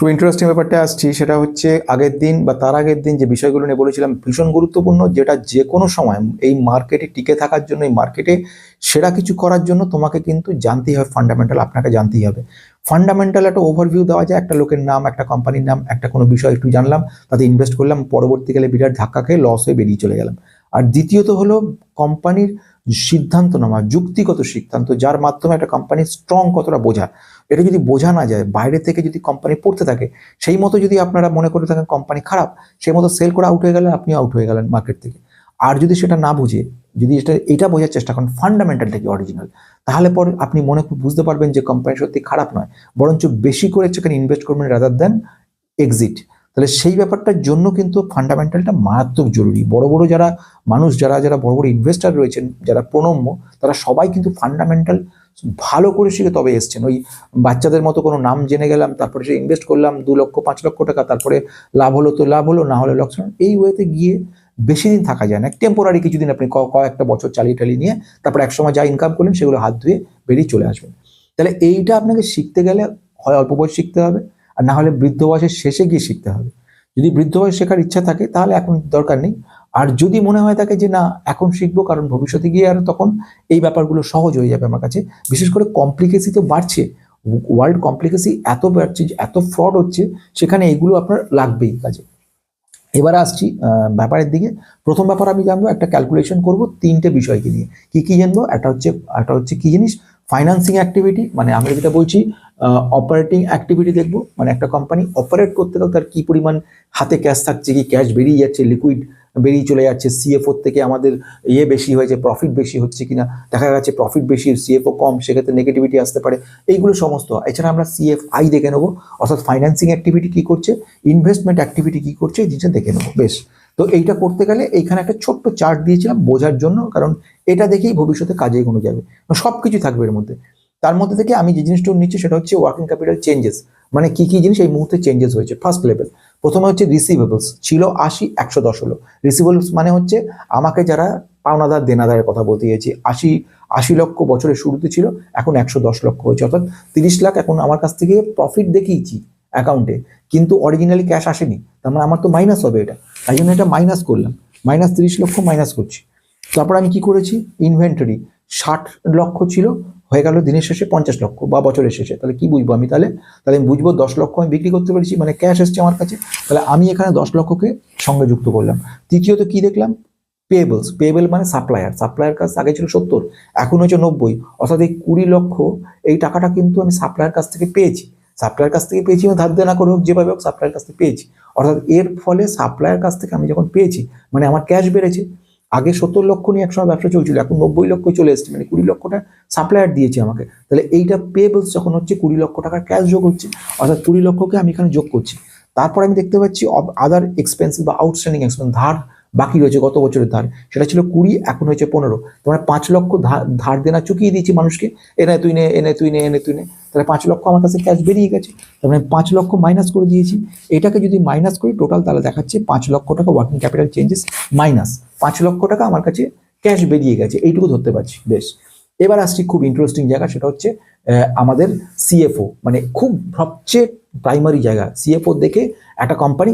খুব ইন্টারেস্টিং ব্যাপারটা আসছি, সেটা হচ্ছে আগের দিন বা তার আগের দিন যে বিষয়গুলো নিয়ে বলেছিলাম, ভীষণ গুরুত্বপূর্ণ, যেটা যে কোনো সময় এই মার্কেটে টিকে থাকার জন্য, এই মার্কেটে সেরা কিছু করার জন্য তোমাকে কিন্তু জানতেই হবে ফান্ডামেন্টাল আপনাকে জানতেই হবে। ফান্ডামেন্টাল একটা ওভারভিউ দেওয়া যায়, একটা লোকের নাম, একটা কোম্পানির নাম, একটা কোনো বিষয় একটু জানলাম, তাতে ইনভেস্ট করলাম, পরবর্তীকালে বিরাট ধাক্কা খেয়ে লস হয়ে বেরিয়ে চলে গেলাম। আর দ্বিতীয়ত হলো কোম্পানির সিদ্ধান্ত নেওয়া, যুক্তিগত সিদ্ধান্ত, যার মাধ্যমে একটা কোম্পানি স্ট্রং কতটা বোঝা। এটা যদি বোঝা না যায়, বাইরে থেকে যদি কোম্পানি পড়তে থাকে, সেই মতো যদি আপনারা মনে করে থাকেন কোম্পানি খারাপ, সেই মতো সেল করে আউট হয়ে গেলেন আপনি আউট হয়ে গেলেন মার্কেট থেকে। আর যদি সেটা না বুঝে, যদি এটা এটা বোঝার চেষ্টা করেন ফান্ডামেন্টালটা কি অরিজিনাল তাহলে পরে আপনি মনে বুঝতে পারবেন যে কোম্পানি সত্যি খারাপ নয়, বরঞ্চ বেশি করে সেখানে ইনভেস্ট করবেন রাদার দেন এক্সিট তাহলে সেই ব্যাপারটার জন্য কিন্তু ফান্ডামেন্টালটা মারাত্মক জরুরি। বড় বড় যারা মানুষ, যারা যারা বড় বড় ইনভেস্টার রয়েছেন, যারা প্রণম্য, তারা সবাই কিন্তু ফান্ডামেন্টাল ভালো করে শিখে তবে এসছেন। ওই বাচ্চাদের মতো কোনো নাম জেনে গেলাম, তারপরে সে ইনভেস্ট করলাম, দু লক্ষ, পাঁচ লক্ষ টাকা, তারপরে লাভ হলো তো লাভ হলো, না হলে লক্ষণ এই ওয়েতে গিয়ে বেশি দিন থাকা যায় না। টেম্পোরারি কিছুদিন আপনি ক- কয়েকটা বছর চালিয়ে টালিয়ে নিয়ে তারপর এক সময় যা ইনকাম করলেন সেগুলো হাত ধুয়ে বেরিয়ে চলে আসবেন। তাহলে এইটা আপনাকে শিখতে গেলে হয় অল্প বয়স শিখতে হবে। আর না হলে বৃদ্ধ বয়সের শেষে গিয়ে শিখতে হবে। যদি বৃদ্ধ বয়স শেখার ইচ্ছা থাকে, তাহলে এখন দরকার নেই। আর যদি মনে হয় থাকে যে, না, এখন শিখব, কারণ ভবিষ্যতে গিয়ে আর তখন এই ব্যাপারগুলো সহজ হয়ে যাবে আমার কাছে। বিশেষ করে কমপ্লিকেসি তো বাড়ছে। ওয়ার্ল্ড কমপ্লিকেসি এত বাড়ছে, এত ফ্রড হচ্ছে, সেখানে এগুলো আপনার লাগবেই কাজে। এবার আসছি ব্যাপারের দিকে। প্রথম ব্যাপার আমি জানব, একটা ক্যালকুলেশন করব তিনটে বিষয়কে নিয়ে। কি কি জানব? একটা হচ্ছে একটা হচ্ছে কি জিনিস? ফাইন্যান্সিং অ্যাক্টিভিটি মানে আমরা যেটা বলছি অপারেটিং অ্যাক্টিভিটি দেখব। মানে একটা কোম্পানি অপারেট করতে গেলে তার কি পরিমাণ হাতে ক্যাশ থাকছে, কি ক্যাশ বেরিয়ে যাচ্ছে লিকুইড বেরিয়ে চলে যাচ্ছে সিএফও থেকে আমাদের ইয়ে বেশি হয়েছে প্রফিট বেশি হচ্ছে কিনা, দেখা যাচ্ছে প্রফিট বেশি সিএফও কম, সেক্ষেত্রে নেগেটিভিটি আসতে পারে। এইগুলো সমস্ত এছাড়া আমরা সিএফ আই দেখে নেব, অর্থাৎ ফাইন্যান্সিং অ্যাক্টিভিটি কি করছে ইনভেস্টমেন্ট অ্যাক্টিভিটি কি করছে, এই জিনিসটা দেখে নেব। বেশ, তো এইটা করতে গেলে এইখানে একটা ছোট্ট চার্ট দিয়েছিলাম বোঝার জন্য, কারণ এটা দেখেই ভবিষ্যতে কাজে কোনো যাবে সব কিছু থাকবে এর মধ্যে। তার মধ্যে থেকে আমি যে জিনিসটা নিচ্ছি সেটা হচ্ছে ওয়ার্কিং ক্যাপিটাল চেঞ্জেস মানে কি কি জিনিস এই মুহূর্তে চেঞ্জেস হয়েছে? ফার্স্ট লেভেল প্রথমে হচ্ছে রিসিভেবলস ছিল আশি, একশো দশ হলো। রিসিভেবলস মানে হচ্ছে আমাকে যারা পাওনাদার, দেনাদারের কথা বলতে গেছি আশি আশি লক্ষ বছরের শুরুতে ছিল, এখন একশো দশ লক্ষ হয়েছে। অর্থাৎ তিরিশ লাখ এখন আমার কাছ থেকে প্রফিট দেখিয়েছি অ্যাকাউন্টে কিন্তু অরিজিনালি ক্যাশ আসেনি। তার মানে আমার তো মাইনাস হবে এটা। তাই জন্য এটা মাইনাস করলাম। মাইনাস তিরিশ লক্ষ মাইনাস করছি। তারপর আমি কি করেছি? ইনভেন্টরি ষাট লক্ষ ছিল হয়ে গেল দিনের শেষে পঞ্চাশ লক্ষ বা বছরের শেষে। তাহলে কি বুঝব আমি তাহলে? তাহলে আমি বুঝব দশ লক্ষ আমি বিক্রি করতে পেরেছি মানে ক্যাশ এসছে আমার কাছে। তাহলে আমি এখানে দশ লক্ষকে সঙ্গে যুক্ত করলাম। তৃতীয়ত কি দেখলাম? পেয়েবলস পেয়েবল মানে সাপ্লায়ার সাপ্লায়ার কাছ আগে ছিল সত্তর, এখন হচ্ছে নব্বই। অর্থাৎ এই কুড়ি লক্ষ, এই টাকাটা কিন্তু আমি সাপ্লায়ার কাছ থেকে পেয়েছি। সাপ্লায়ার কাছ থেকে পেয়েছি আমি ধার দেনা করে হোক, যেভাবে হোক সাপ্লায়ার কাছ থেকে পেয়েছি। অর্থাৎ এর ফলে সাপ্লায়ার কাছ থেকে আমি যখন পেয়েছি মানে আমার ক্যাশ বেড়েছে আগে সত্তর লক্ষ নিয়ে একসময় ব্যবসা চলছিল, এখন নব্বই লক্ষ চলে এসেছে মানে কুড়ি লক্ষটা সাপ্লায়ার দিয়েছে আমাকে। তাহলে এইটা পেয়েবলস যখন হচ্ছে কুড়ি লক্ষ টাকার ক্যাশ যোগ হচ্ছে, অর্থাৎ কুড়ি লক্ষকে আমি এখানে যোগ করছি। তারপর আমি দেখতে পাচ্ছি আদার এক্সপেন্সিভ বা আউটস্ট্যান্ডিং এক্সপেন্স ধার বাকি রয়েছে গত বছরের ধার, সেটা ছিল কুড়ি, এখন হয়েছে পনেরো। তোমার পাঁচ লক্ষ ধার ধার দেনা চুকিয়ে দিয়েছি মানুষকে, এনে তুই নে, এনে তুই নে, এনে তুই নে। তাহলে পাঁচ লক্ষ আমার কাছে ক্যাশ বেরিয়ে গেছে। তার আমি পাঁচ লক্ষ মাইনাস করে দিয়েছি। এটাকে যদি মাইনাস করি টোটাল তাহলে দেখাচ্ছে পাঁচ লক্ষ টাকা ওয়ার্কিং ক্যাপিটাল চেঞ্জেস মাইনাস পাঁচ লক্ষ টাকা আমার কাছে ক্যাশ বেরিয়ে গেছে। এইটুকু ধরতে পারছি। বেশ। এবার আসছি খুব ইন্টারেস্টিং জায়গা, সেটা হচ্ছে আমাদের সিএফও মানে খুব সবচেয়ে প্রাইমারি জায়গা। সিএফও দেখে একটা কোম্পানি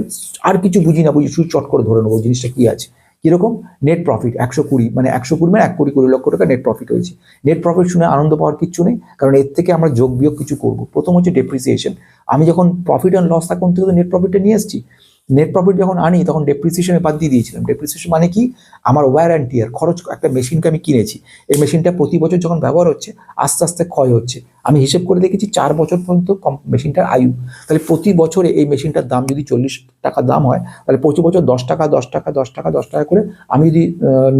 আর কিছু বুঝি না বুঝি, শুধু চট করে ধরে নেব, জিনিসটা কি আছে। কীরকম? নেট প্রফিট একশো কুড়ি মানে একশো কুড়ি মানে এক কোটি, কুড়ি লক্ষ টাকা নেট প্রফিট হয়েছে। নেট প্রফিট শুনে আনন্দ পাওয়ার কিচ্ছু নেই, কারণ এর থেকে আমরা যোগ বিয়োগ কিছু করব। প্রথম হচ্ছে ডেপ্রিসিয়েশন আমি যখন প্রফিট অ্যান্ড লস অ্যাকাউন্ট থেকে নেট প্রফিটটা নিয়ে এসেছি নেট প্রফিট যখন আনি, তখন ডেপ্রিসিয়েশনে বাদ দিয়ে দিয়েছিলাম। ডেপ্রিসিয়েশন মানে কি? আমার ওয়্যার টিয়ার খরচ, একটা মেশিনকে আমি কিনেছি। এই মেশিনটা প্রতি বছর যখন ব্যবহার হচ্ছে, আস্তে আস্তে ক্ষয় হচ্ছে। আমি হিসেব করে দেখেছি চার বছর পর্যন্ত মেশিনটার আয়ু। তাহলে প্রতি বছরে এই মেশিনটার দাম যদি চল্লিশ টাকা দাম হয়, তাহলে প্রতি বছর দশ টাকা দশ টাকা দশ টাকা দশ টাকা করে আমি যদি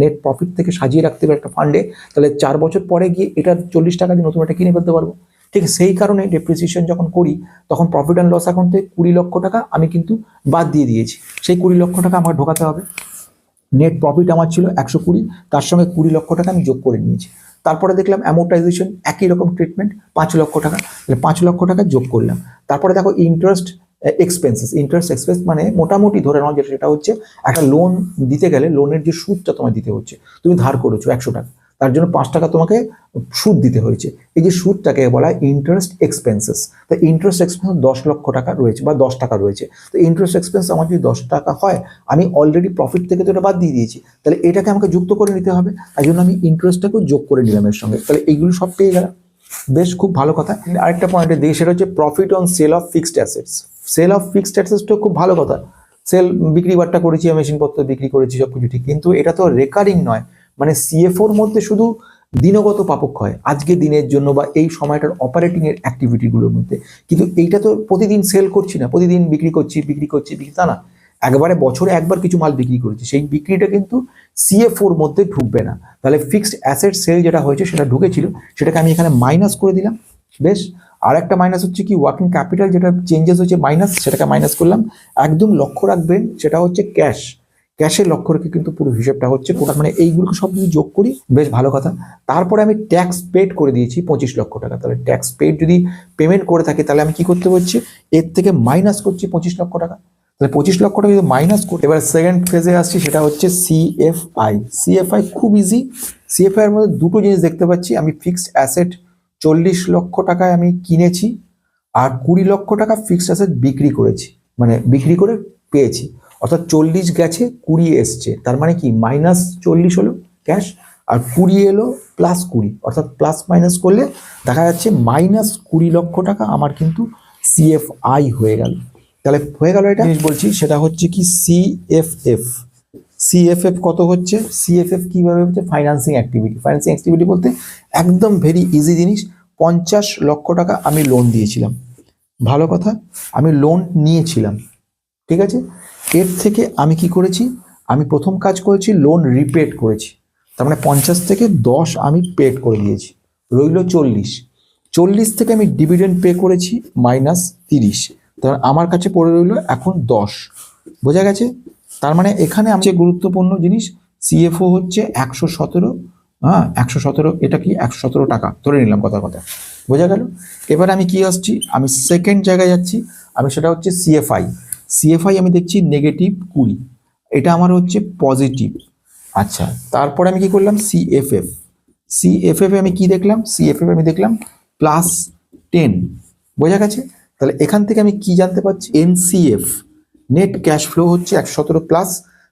নেট প্রফিট থেকে সাজিয়ে রাখতে পারি একটা ফান্ডে তাহলে চার বছর পরে গিয়ে এটা চল্লিশ টাকা দিয়ে নতুন একটা কিনে ফেলতে পারব। ঠিক সেই কারণে ডেপ্রিসিয়েশন যখন করি, তখন প্রফিট অ্যান্ড লস অ্যাকাউন্ট থেকে কুড়ি লক্ষ টাকা আমি কিন্তু বাদ দিয়ে দিয়েছি। সেই কুড়ি লক্ষ টাকা আমাকে ঢোকাতে হবে। নেট প্রফিট আমার ছিল একশো কুড়ি, তার সঙ্গে কুড়ি লক্ষ টাকা আমি যোগ করে নিয়েছি। তারপরে দেখলাম অ্যামোটাইজেশন একই রকম ট্রিটমেন্ট পাঁচ লক্ষ টাকা। তাহলে পাঁচ লক্ষ টাকা যোগ করলাম। তারপরে দেখো ইন্টারেস্ট এক্সপেন্সেস ইন্টারেস্ট এক্সপেন্স মানে মোটামুটি ধরে নাও যেটা, সেটা হচ্ছে একটা লোন দিতে গেলে লোনের যে সুদটা তোমায় দিতে হচ্ছে, তুমি ধার করেছ একশো টাকা। তার জন্য পাঁচ টাকা তোমাকে সুদ দিতে হয়েছে। এই যে সুদটাকে বলা হয় ইন্টারেস্ট এক্সপেন্সেস তো ইন্টারেস্ট এক্সপেন্স দশ লক্ষ টাকা রয়েছে বা দশ টাকা রয়েছে। তো ইন্টারেস্ট এক্সপেন্স আমার যদি দশ টাকা হয়, আমি অলরেডি প্রফিট থেকে তো এটা বাদ দিয়ে দিয়েছি। তাহলে এটাকে আমাকে যুক্ত করে নিতে হবে। তাই জন্য আমি ইন্টারেস্টটাকেও যোগ করে নিলাম এর সঙ্গে। তাহলে এইগুলো সব পেয়ে গেলাম। বেশ, খুব ভালো কথা। আরেকটা পয়েন্টে দিই, সেটা হচ্ছে profit on sale of fixed assets sale of fixed অ্যাসেটসটা খুব ভালো কথা। সেল বিক্রি বাট্টা করেছি মেশিনপত্র বিক্রি করেছি সব কিছু ঠিক। কিন্তু এটা তো রেকারিং নয়। মানে সিএফওর মধ্যে শুধু দিনগত পাপক্ষ হয়, আজকে দিনের জন্য বা এই সময়টার অপারেটিং এর অ্যাক্টিভিটিগুলোর মধ্যে। কিন্তু এইটা তো প্রতিদিন সেল করছি না, প্রতিদিন বিক্রি করছি বিক্রি করছি, বিক্রি, তা না। একবারে বছরে একবার কিছু মাল বিক্রি করেছি, সেই বিক্রিটা কিন্তু সিএফওর মধ্যে ঢুকবে না। তাহলে ফিক্সড অ্যাসেট সেল যেটা হয়েছে সেটা ঢুকেছিল, সেটাকে আমি এখানে মাইনাস করে দিলাম। বেশ আর একটা মাইনাস হচ্ছে কি ওয়ার্কিং ক্যাপিটাল যেটা চেঞ্জেস হচ্ছে মাইনাস সেটাকে মাইনাস করলাম। একদম লক্ষ্য রাখবেন, সেটা হচ্ছে ক্যাশ ক্যাশের লক্ষ্য রেখে কিন্তু পুরো হিসেবটা হচ্ছে মানে এইগুলোকে সব যদি যোগ করি, বেশ ভালো কথা। তারপরে আমি ট্যাক্স পেড করে দিয়েছি পঁচিশ লক্ষ টাকা। তাহলে ট্যাক্স পেড যদি পেমেন্ট করে থাকি, তাহলে আমি কি করতে পারছি? এর থেকে মাইনাস করছি পঁচিশ লক্ষ টাকা। তাহলে পঁচিশ লক্ষ টাকা যদি মাইনাস করি, এবার সেকেন্ড ফেজে আসছি, সেটা হচ্ছে সিএফআই সিএফআই খুব ইজি সিএফআই এর মধ্যে দুটো জিনিস দেখতে পাচ্ছি। আমি ফিক্সড অ্যাসেট চল্লিশ লক্ষ টাকায় আমি কিনেছি, আর কুড়ি লক্ষ টাকা ফিক্সড অ্যাসেট বিক্রি করেছি মানে বিক্রি করে পেয়েছি। অর্থাৎ চল্লিশ গেছে, কুড়ি এসছে। তার মানে কি? মাইনাস চল্লিশ হলো ক্যাশ আর কুড়ি এলো প্লাস কুড়ি। অর্থাৎ প্লাস মাইনাস করলে দেখা যাচ্ছে মাইনাস কুড়ি লক্ষ টাকা আমার কিন্তু সিএফআই হয়ে গেল। তাহলে হয়ে গেল এটা? জিনিস বলছি, সেটা হচ্ছে কি সিএফএফ সিএফএফ কত হচ্ছে? সিএফএফ কীভাবে হচ্ছে? ফাইন্যান্সিং অ্যাক্টিভিটি ফাইন্যান্সিং অ্যাক্টিভিটি বলতে একদম ভেরি ইজি জিনিস। পঞ্চাশ লক্ষ টাকা আমি লোন দিয়েছিলাম। ভালো কথা, আমি লোন নিয়েছিলাম। ঠিক আছে? এর থেকে আমি কি করেছি? আমি প্রথম কাজ করেছি লোন রিপেড করেছি। তার মানে পঞ্চাশ থেকে দশ আমি পেড করে দিয়েছি। রইল চল্লিশ। চল্লিশ থেকে আমি ডিভিডেন্ড পে করেছি মাইনাস তিরিশ। তার মানে আমার কাছে পড়ে রইল এখন দশ। বোঝা গেছে? তার মানে এখানে আমি যে গুরুত্বপূর্ণ জিনিস সিএফও হচ্ছে একশো সতেরো। হ্যাঁ একশো সতেরো, এটা কি একশো সতেরো টাকা? ধরে নিলাম কথা কথা। বোঝা গেল? এবার আমি কি আসছি? আমি সেকেন্ড জায়গায় যাচ্ছি, আমি সেটা হচ্ছে সিএফআই সিএফআই আমি দেখছি নেগেটিভ কুড়ি। এটা আমার হচ্ছে পজিটিভ আচ্ছা। তারপরে আমি কি করলাম? সিএফএফ সিএফএফ আমি কি দেখলাম? সিএফএফ আমি দেখলাম প্লাস টেন বোঝা গেছে? তাহলে এখান থেকে আমি কি জানতে পারছি? এনসিএফ নেট ক্যাশ ফ্লো হচ্ছে একশো সতেরো প্লাস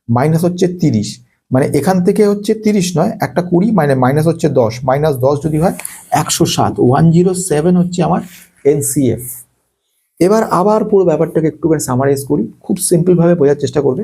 মাইনাস হচ্ছে তিরিশ। মানে এখান থেকে হচ্ছে তিরিশ নয় একটা কুড়ি মানে মাইনাস হচ্ছে দশ। মাইনাস দশ যদি হয় একশো সাত। ওয়ান জিরো সেভেন হচ্ছে আমার এনসিএফ এবার আবার পুরো ব্যাপারটাকে একটুখানি সামারাইজ করি, খুব সিম্পলভাবে বোঝার চেষ্টা করবে।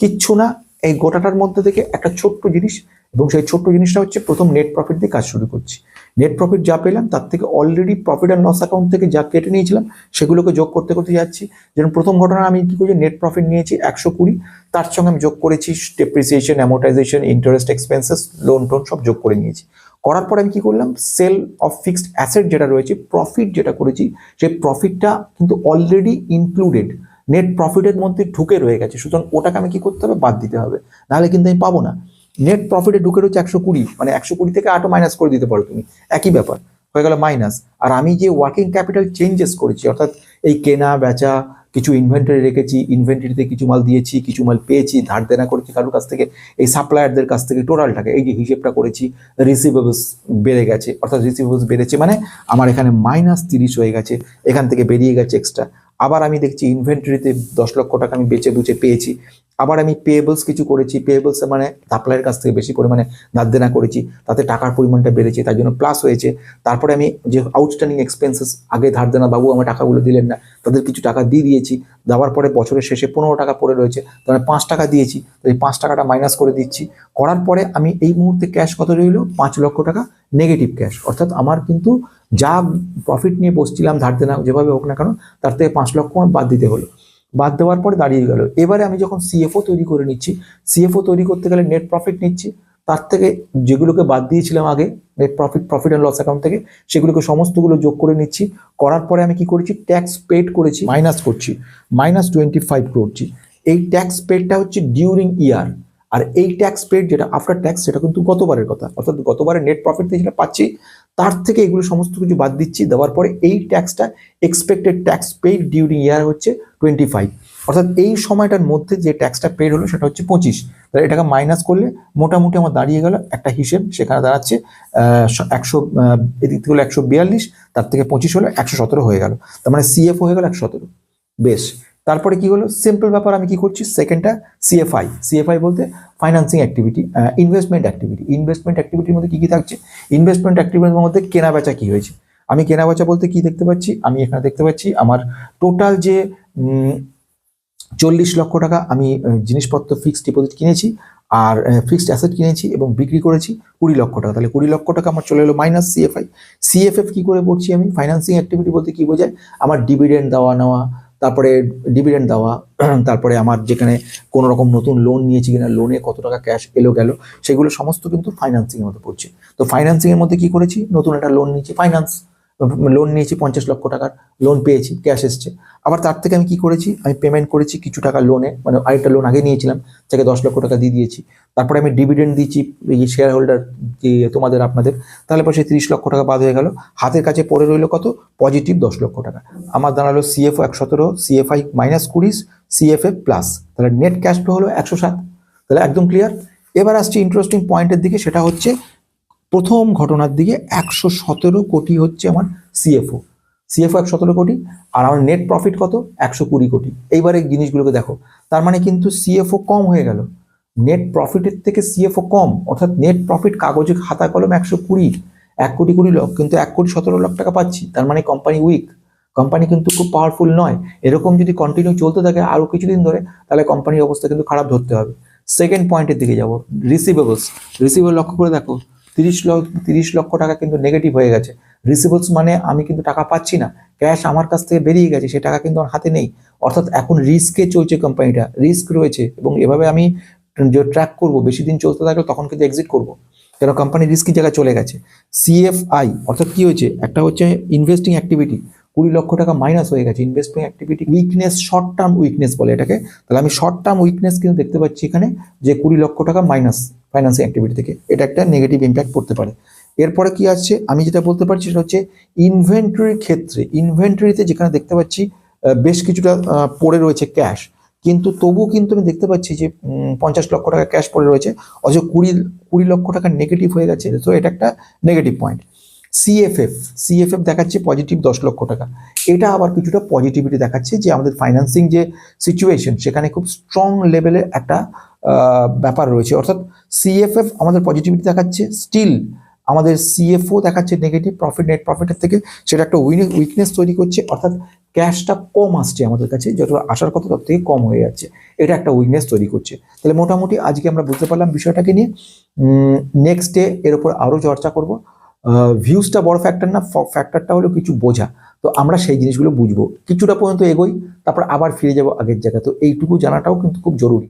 কিচ্ছু না, এই গোটাটার মধ্যে থেকে একটা ছোট্ট জিনিস এবং সেই ছোট্ট জিনিসটা হচ্ছে প্রথম নেট প্রফিট দিয়ে কাজ শুরু করছি। নেট প্রফিট যা পেলাম, তার থেকে already profit and loss account থেকে যা কেটে নিয়েছিলাম, সেগুলোকে যোগ করতে করতে যাচ্ছি। যেমন প্রথম ঘটনা আমি কি করছি নেট প্রফিট নিয়েছি একশো কুড়ি, তার সঙ্গে আমি যোগ করেছি depreciation amortization interest expenses loan tone সব যোগ করে নিয়েছি। করার পরে আমি কি করলাম? সেল অফ ফিক্সড অ্যাসেট যেটা রয়েছে প্রফিট যেটা করেছি, সেই প্রফিটটা কিন্তু অলরেডি ইনক্লুডেড নেট প্রফিটের মধ্যে ঢুকে রয়ে গেছে। সুতরাং ওটাকে আমি কি করতে হবে? বাদ দিতে হবে। নাহলে কিন্তু আমি পাবো না। নেট প্রফিটে ঢুকে রয়েছে একশো কুড়ি মানে একশো কুড়ি থেকে আটও মাইনাস করে দিতে পারো তুমি। একই ব্যাপার। হয়ে গেল মাইনাস আর আমি যে ওয়ার্কিং ক্যাপিটাল চেঞ্জেস করেছি, অর্থাৎ এই কেনা, বেচা কিছু ইনভেন্টারি রেখেছি ইনভেন্টারিতে কিছু মাল দিয়েছি, কিছু মাল পেয়েছি, ধার দেনা করেছি কারোর কাছ থেকে, এই সাপ্লায়ারদের কাছ থেকে টোটালটাকে এই যে হিসেবটা করেছি রিসিভেবলস বেড়ে গেছে, অর্থাৎ রিসিভেবলস বেড়েছে মানে আমার এখানে মাইনাস তিরিশ হয়ে গেছে, এখান থেকে বেরিয়ে গেছে এক্সট্রা আবার আমি দেখছি ইনভেন্টরিতে দশ লক্ষ টাকা আমি বেচে বুচে পেয়েছি আবার আমি পেয়েবলস কিছু করেছি। পেয়েবলস মানে সাপ্লাইয়ের কাছ থেকে বেশি পরিমাণে ধার দেনা করেছি, তাতে টাকার পরিমাণটা বেড়েছে, তার জন্য প্লাস হয়েছে। তারপরে আমি যে আউটস্ট্যান্ডিং এক্সপেন্সেস আগে ধার দেনা বাবু আমার টাকাগুলো দিলেন না, তাদের কিছু টাকা দিয়ে দিয়েছি। দেওয়ার পরে বছরের শেষে পনেরো টাকা পড়ে রয়েছে তাহলে পাঁচ টাকা দিয়েছি, তো এই পাঁচ টাকাটা মাইনাস করে দিচ্ছি। করার পরে আমি এই মুহূর্তে ক্যাশ কত রইল? পাঁচ লক্ষ টাকা নেগেটিভ ক্যাশ অর্থাৎ আমার কিন্তু যা প্রফিট নিয়ে বসছিলাম, ধার দেনা যেভাবে হোক না কেন, তার থেকে পাঁচ লক্ষ আমার বাদ দিতে হলো। বাদ দেওয়ার পরে দাঁড়িয়ে গেল। এবারে আমি যখন সিএফও তৈরি করে নিচ্ছি সিএফও তৈরি করতে গেলে নেট প্রফিট নিচ্ছি। তার থেকে যেগুলোকে বাদ দিয়েছিলাম আগে net profit profit and loss account থেকে, সেগুলোকে সমস্তগুলো যোগ করে নিচ্ছি। করার পরে আমি কি করেছি? ট্যাক্স পেড করেছি মাইনাস করছি মাইনাস টোয়েন্টি ফাইভ করছি। এই ট্যাক্স পেডটা হচ্ছে ডিউরিং ইয়ার আর এই ট্যাক্স পেড যেটা আফটার ট্যাক্স সেটা কিন্তু গতবারের কথা। অর্থাৎ গতবারের নেট প্রফিট দিয়ে যেটা পাচ্ছি তার থেকে এগুলো সমস্ত কিছু বাদ দিচ্ছি। দেওয়ার পরে এই ট্যাক্সটা expected tax paid during year হচ্ছে টোয়েন্টি ফাইভ অর্থাৎ এই সময়টার মধ্যে যে ট্যাক্সটা পেড হলো সেটা হচ্ছে পঁচিশ। তাহলে এটাকে মাইনাস করলে মোটামুটি আমার দাঁড়িয়ে গেল একটা হিসেব, সেখানে দাঁড়াচ্ছে একশো এদিক থেকে হলো একশো বিয়াল্লিশ, তার থেকে পঁচিশ হলো একশো সতেরো হয়ে গেল। তার মানে সিএফ হয়ে গেল একশো সতেরো। বেশ। তারপরে কি হলো? সিম্পল ব্যাপার আমি কি করছি? সেকেন্ডটা সিএফআই সিএফআই বলতে financing activity investment activity investment অ্যাক্টিভিটির মধ্যে কী কি থাকছে? ইনভেস্টমেন্ট অ্যাক্টিভিটির মধ্যে কেনা বেচা কি হয়েছে? আমি কেনা বেচা বলতে কি দেখতে পাচ্ছি? আমি এখানে দেখতে পাচ্ছি আমার টোটাল যে চল্লিশ লক্ষ টাকা আমি জিনিসপত্র ফিক্সড ডিপোজিট কিনেছি আর ফিক্সড অ্যাসেট কিনেছি এবং বিক্রি করেছি কুড়ি লক্ষ টাকা। তাহলে কুড়ি লক্ষ টাকা আমার চলে এলো মাইনাস সিএফআই সিএফএফ কী করে পড়ছি আমি? ফাইন্যান্সিং অ্যাক্টিভিটি বলতে কী বোঝায়? আমার ডিভিডেন্ড দেওয়া নেওয়া তারপরে ডিভিডেন্ড দেওয়া, তারপরে আমার যেখানে কোনো রকম নতুন লোন নিয়েছি কিনা লোনে কত টাকা ক্যাশ এলো, গেল, সেগুলো সমস্ত কিন্তু ফাইন্যান্সিংয়ের মধ্যে পড়ছে। তো ফাইন্যান্সিংয়ের মধ্যে কি করেছি? নতুন একটা লোন নিয়েছি ফাইন্যান্স লোন নিয়েছি পঞ্চাশ লক্ষ টাকার লোন পেয়েছি ক্যাশ এসছে। আবার তার থেকে আমি কি করেছি? আমি পেমেন্ট করেছি কিছু টাকা লোনে মানে আরেকটা লোন আগে নিয়েছিলাম, যাকে দশ লক্ষ টাকা দিয়ে দিয়েছি। তারপরে আমি ডিভিডেন্ড দিয়েছি, এই শেয়ার হোল্ডার তোমাদের, আপনাদের। তাহলে সেই তিরিশ লক্ষ টাকা বাদ হয়ে গেল। হাতের কাছে পড়ে রইল কত? পজিটিভ দশ লক্ষ টাকা। আমার দাঁড়াল সিএফও এক সতেরো সিএফআই মাইনাস কুড়িশ সিএফএ প্লাস তাহলে নেট ক্যাশ ফ্লো হলো একশো সাত। তাহলে একদম ক্লিয়ার এবার আসছি ইন্টারেস্টিং পয়েন্টের দিকে, সেটা হচ্ছে প্রথম ঘটনার দিকে একশো সতেরো কোটি হচ্ছে আমার সিএফও সিএফও একশো সতেরো কোটি, আর আমার নেট প্রফিট কত? একশো কুড়ি কোটি। এইবারে জিনিসগুলোকে দেখো, তার মানে কিন্তু সিএফও কম হয়ে গেল। নেট প্রফিটের থেকে সিএফও কম, অর্থাৎ নেট প্রফিট কাগজে খাতা কলম একশো কুড়ি। এক কোটি কুড়ি লক্ষ কিন্তু এক কোটি সতেরো লাখ টাকা পাচ্ছি, তার মানে কোম্পানি উইক কোম্পানি কিন্তু খুব পাওয়ারফুল নয়। এরকম যদি কন্টিনিউ চলতে থাকে আরও কিছুদিন ধরে, তাহলে কোম্পানির অবস্থা কিন্তু খারাপ ধরতে হবে। সেকেন্ড পয়েন্টের দিকে যাব। রিসিভেবলস রিসিভেবল লক্ষ্য করে দেখো তিরিশ লক্ষ তিরিশ লক্ষ টাকা কিন্তু নেগেটিভ হয়ে গেছে। রিসিভেবলস মানে আমি কিন্তু টাকা পাচ্ছি না। ক্যাশ আমার কাছ থেকে বেরিয়ে গেছে, সে টাকা কিন্তু আমার হাতে নেই। অর্থাৎ এখন রিস্কে চলছে কোম্পানিটা রিস্ক রয়েছে এবং এভাবে আমি ট্র্যাক করব, বেশি দিন চলতে থাকলে তখন কিন্তু এক্সিট করব। কেন? কোম্পানি রিস্কি জায়গায় চলে গেছে। সিএফআই অর্থাৎ কি হয়েছে? একটা হচ্ছে ইনভেস্টিং অ্যাক্টিভিটি কুড়ি লক্ষ টাকা মাইনাস হয়ে গেছে। Investing activity weakness short term weakness বলে এটাকে। তাহলে আমি শর্ট টার্ম উইকনেস কিন্তু দেখতে পাচ্ছি এখানে যে কুড়ি লক্ষ টাকা মাইনাস ফাইন্যান্সিং অ্যাক্টিভিটি থেকে। এটা একটা নেগেটিভ ইম্প্যাক্ট পড়তে পারে। এরপরে কি আসছে? আমি যেটা বলতে পারছি সেটা হচ্ছে ইনভেন্টরির ক্ষেত্রে ইনভেন্টরিতে যেখানে দেখতে পাচ্ছি বেশ কিছুটা পড়ে রয়েছে ক্যাশ কিন্তু তবুও কিন্তু আমি দেখতে পাচ্ছি যে পঞ্চাশ লক্ষ টাকা ক্যাশ পড়ে রয়েছে। অথচ কুড়ি কুড়ি লক্ষ টাকা নেগেটিভ হয়ে গেছে। তো এটা একটা নেগেটিভ পয়েন্ট সিএফএফ সিএফএফ দেখাচ্ছে পজিটিভ দশ লক্ষ টাকা। এটা আবার কিছুটা পজিটিভিটি দেখাচ্ছে যে আমাদের ফাইন্যান্সিং যে সিচুয়েশন সেখানে খুব স্ট্রং লেভেলে একটা ব্যাপার রয়েছে। অর্থাৎ সিএফএফ আমাদের পজিটিভিটি দেখাচ্ছে স্টিল আমাদের সিএফও দেখাচ্ছে নেগেটিভ প্রফিট নেট প্রফিটের থেকে সেটা একটা উইকনেস তৈরি করছে। অর্থাৎ ক্যাশটা কম আসছে আমাদের কাছে যত আসার কথা তার থেকে কম হয়ে যাচ্ছে। এটা একটা উইকনেস তৈরি করছে। তাহলে মোটামুটি আজকে আমরা বুঝতে পারলাম বিষয়টাকে নিয়ে। নেক্সট ডে এর উপর আরও চর্চা করব। ভিউজটা বড় ফ্যাক্টর না ফ্যাক্টরটা হলো কিছু বোঝা। তো আমরা সেই জিনিসগুলো বুঝব। কিছুটা পর্যন্ত এগোই, তারপর আবার ফিরে যাব আগের জায়গায়। তো এইটুকু জানাটাও কিন্তু খুব জরুরি।